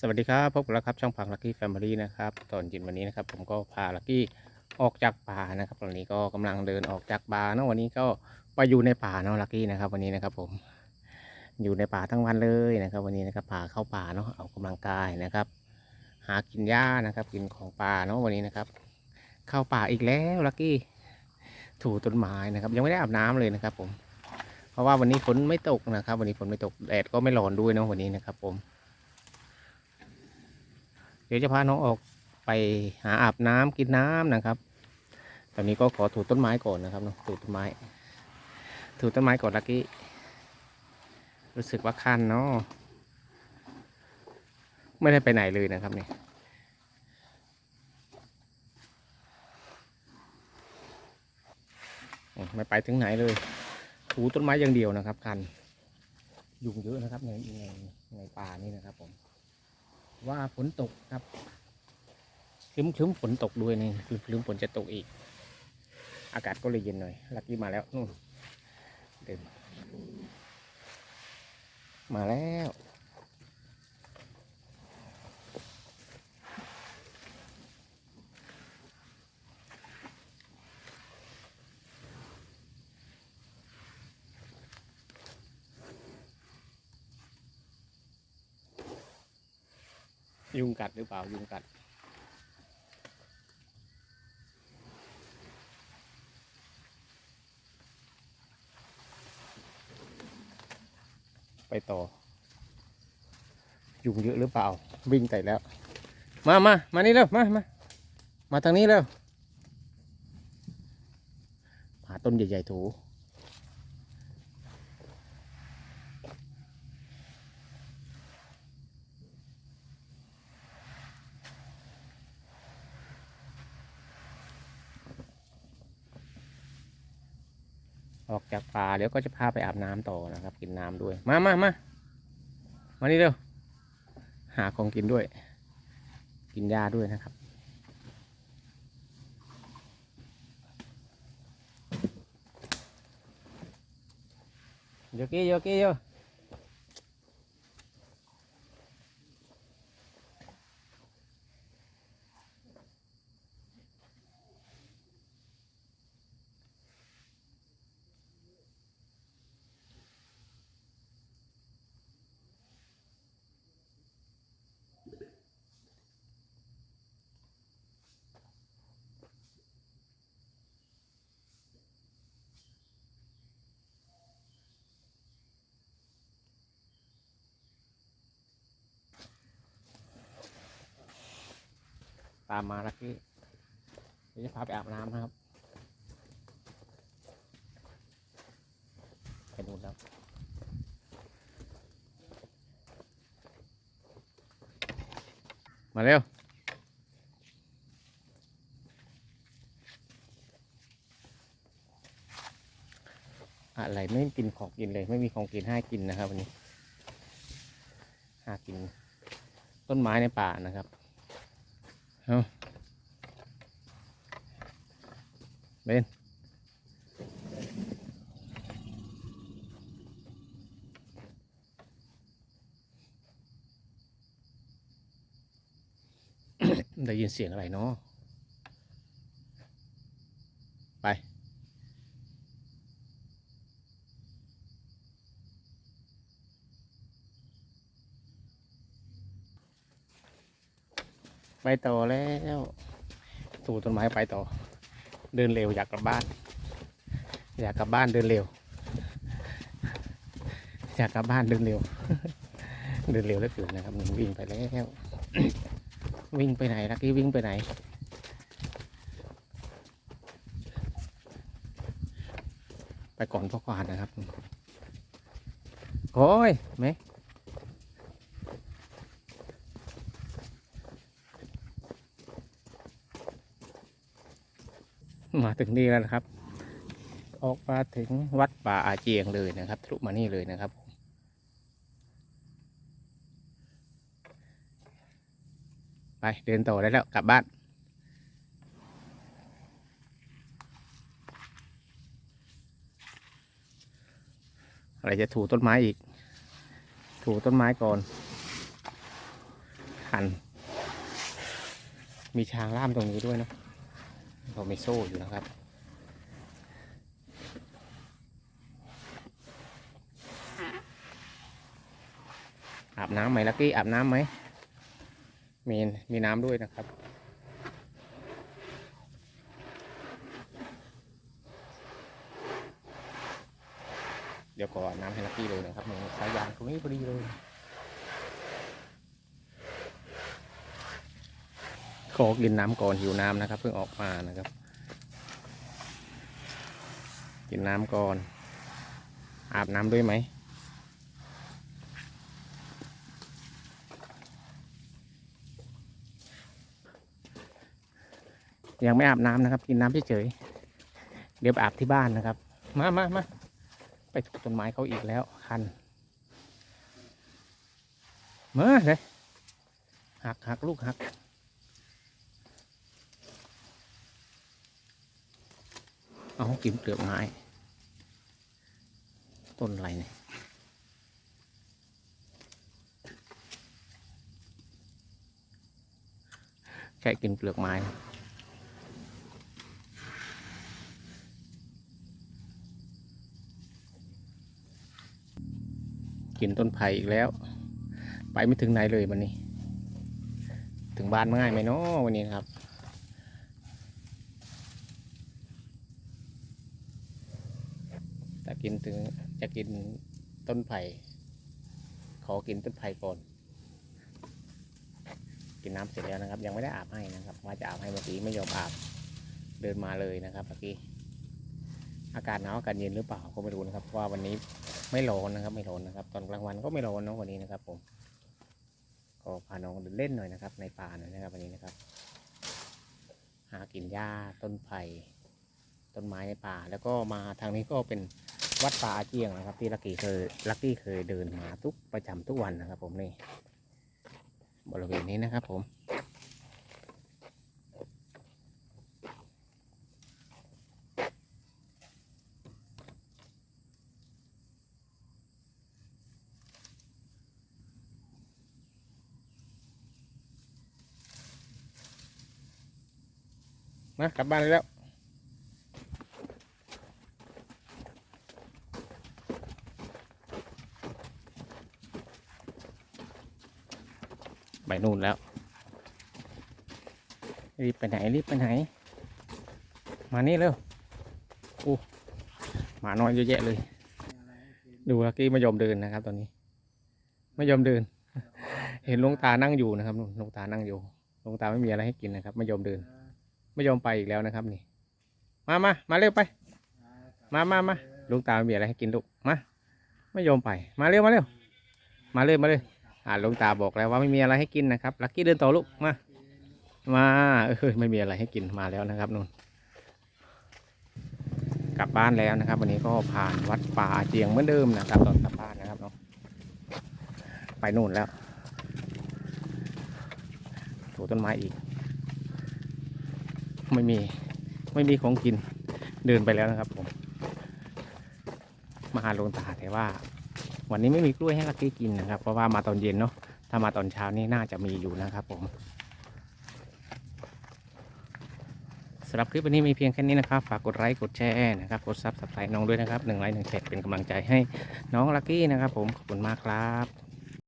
สวัสดีครับพบกันแล้วครับช่องพังลักกี้แฟมิลี่นะครับตอนเย็นวันนี้นะครับ ผมก็พาลักกี้ออกจากป่านะครับตอนนี้ก็กำลังเดินออกจากป่าเนอะวันนี้ก็ไปอยู่ในป่าเนาะลักกี้นะครับ วันนี้นะครับผมอยู่ในป่าทั้งวันเลยนะครับ วันนี้นะครับป่าเข้าป่าเนาะเอากำลังกายนะครับ หากินหญ้านะครับ กินของป่าเนาะวันนี้นะครับ เข้าป่าอีกแล้วลักกี้ถูต้นไม้นะครับ ยังไม่ได้อาบน้ำเลยนะครับ ผม เพราะว่าวันนี้ฝนไม่ตกนะครับ วันนี้ฝนไม่ตกแดดก็ไม่ร้อนด้วยเนาะวันนี้นะครับ ผม เดี๋ยวจะพาน้องออกไปหาอาบน้ำกินน้ำนะครับ ตอนนี้ก็ขอถูต้นไม้ก่อนนะครับเนาะถูต้นไม้ ถูต้นไม้ก่อนลักกี้ รู้สึกว่าคันเนาะไม่ได้ไปไหนเลยนะครับเนี่ยไม่ไปถึงไหนเลย ถูต้นไม้อย่างเดียวนะครับคัน ยุงเยอะนะครับในในในป่านี่นะครับผม ว่าฝนตกครับคลึ้มคลึ้มฝนตกด้วยนี่คลึ้มคลึ้มฝนจะตกอีก อากาศก็เลยเย็นหน่อย ลักกี้มาแล้วนู่นเดินมาแล้ว ยุงกัดหรือเปล่ายุงกัด ไปต่อ ยุงเยอะหรือเปล่า วิ่งไต่แล้ว มามามานี่เร็วมามามาทางนี้เร็วหาต้นใหญ่ๆถู ออกจากป่าเดี๋ยวก็จะพาไปอาบน้ำต่อนะครับ กินน้ำด้วย มามามามานี่เร็ว หาของกินด้วย กินหญ้าด้วยนะครับ โยกี้โยกี้โย ตามมาลักกี้เดี๋ยวจะพาไปอาบน้ำนะครับไปดูนแล้วมาเร็วอะไรไม่กินของกินเลย ไม่มีของกินให้กินนะครับวันนี้หากินต้นไม้ในป่านะครับ เอาเบนได้ยินเสียงอะไรเนาะ ไปต่อแล้วถูต้นไม้ไปต่อ เดินเร็วอยากกลับบ้าน อยากกลับบ้านเดินเร็ว อยากกลับบ้านเดินเร็ว เดินเร็วแล้วเกินนะครับหนึ่งวิ่งไปแล้ว วิ่งไปไหนลักกี้วิ่งไปไหนไปก่อนพ่อควานนะครับ โอ้ยไหม มาถึงนี่แล้วนะครับ ออกมาถึงวัดป่าอาเจียงเลยนะครับทะลุมานี่เลยนะครับไปเดินต่อได้แล้วกลับบ้านอะไรจะถูต้นไม้อีก ถูต้นไม้ก่อนคันมีช้างล่ามตรงนี้ด้วยนะ เรามีโซ่อยู่นะครับ อาบน้ำไหมลักกี้อาบน้ำไหมมีมีน้ำด้วยนะครับ เดี๋ยวก่อนน้ำให้ลักกี้เลยนะครับหมือนสายยางตรงนี้พอดีเลย ขอกินน้ำก่อนหิวน้ำนะครับ เพิ่งออกมานะครับ กินน้ำก่อน อาบน้ำด้วยไหมยังไม่อาบน้ำนะครับ กินน้ำเฉยๆเดี๋ยวอาบที่บ้านนะครับ มามามาไปถูกต้นไม้เขาอีกแล้วคันมาเลยหักหักลูกหัก เอากินเปลือกไม้ ต้นอะไรเนี่ยแค่กินเปลือกไม้กินต้นไผ่อีกแล้ว ไปไม่ถึงไหนเลยวันนี้ ถึงบ้านง่ายไหมเนาะวันนี้ครับ จะ กินถึงจะกินต้นไผ่ ขอกินต้นไผ่ก่อน กินน้ำเสร็จแล้วนะครับ ยังไม่ได้อาบให้นะครับว่าจะอาบให้เมื่อกี้ไม่ยอมอาบเดินมาเลยนะครับเมื่อกี้อากาศหนาวอากาศเย็นหรือเปล่าก็ไม่รู้นะครับเพราะว่าวันนี้ไม่ร้อนนะครับ ไม่ร้อนนะครับ ตอนกลางวันก็ไม่ร้อนเนอะวันนี้นะครับ ผมก็พาน้องเดินเล่นหน่อยนะครับ ในป่าหน่อยนะครับวันนี้นะครับ หากินหญ้าต้นไผ่ต้นไม้ในป่า แล้วก็มาทางนี้ก็เป็น วัดป่าอาเจียงนะครับ ที่ลักกี้เคยลักกี้เคยเดินมาทุกประจำทุกวันนะครับ ผมนี่บริเวณนี้นะครับ ผมมากลับบ้านแล้ว ไปนู่นแล้ว รีบไปไหนรีบไปไหน มานี่เร็วอู้หมาน้อยเยอะแยะเลย ดูลักกี้ไม่ยอมเดินนะครับ ตอนนี้ ไม่ยอมเดิน เห็นหลวงตานั่งอยู่นะครับนู่นหลวงตานั่งอยู่หลวงตาไม่มีอะไรให้กินนะครับ ไม่ยอมเดิน ไม่ยอมไปอีกแล้วนะครับนี่ มามามาเร็วไป มามามาหลวงตาไม่มีอะไรให้กินลูกมาไม่ยอมไป มาเร็วมาเร็วมาเร็วมาเลย อ่าลวงตาบอกแล้วว่าไม่มีอะไรให้กินนะครับ ลักกี้เดินต่อลูกมา มาเออไม่มีอะไรให้กินมาแล้วนะครับนู่นกลับบ้านแล้วนะครับ วันนี้ก็ผ่านวัดป่าเจียงเหมือนเดิมนะครับ ตอนกลับบ้านนะครับเนาะไปนู่นแล้วถูต้นไม้อีก ไม่มีไม่มีของกินเดินไปแล้วนะครับผมมาหาลงตาแต่ว่า วันนี้ไม่มีกล้วยให้ลักกี้กินนะครับ เพราะว่ามาตอนเย็นเนาะถ้ามาตอนเช้านี่น่าจะมีอยู่นะครับผมสำหรับคลิปวันนี้มีเพียงแค่นี้นะครับ ฝากกดไลค์กดแชร์นะครับกดซับสไครต์น้องด้วยนะครับหนึ่งไลค์หนึ่งแชร์เป็นกำลังใจให้น้องลักกี้นะครับ ผมขอบคุณมากครับ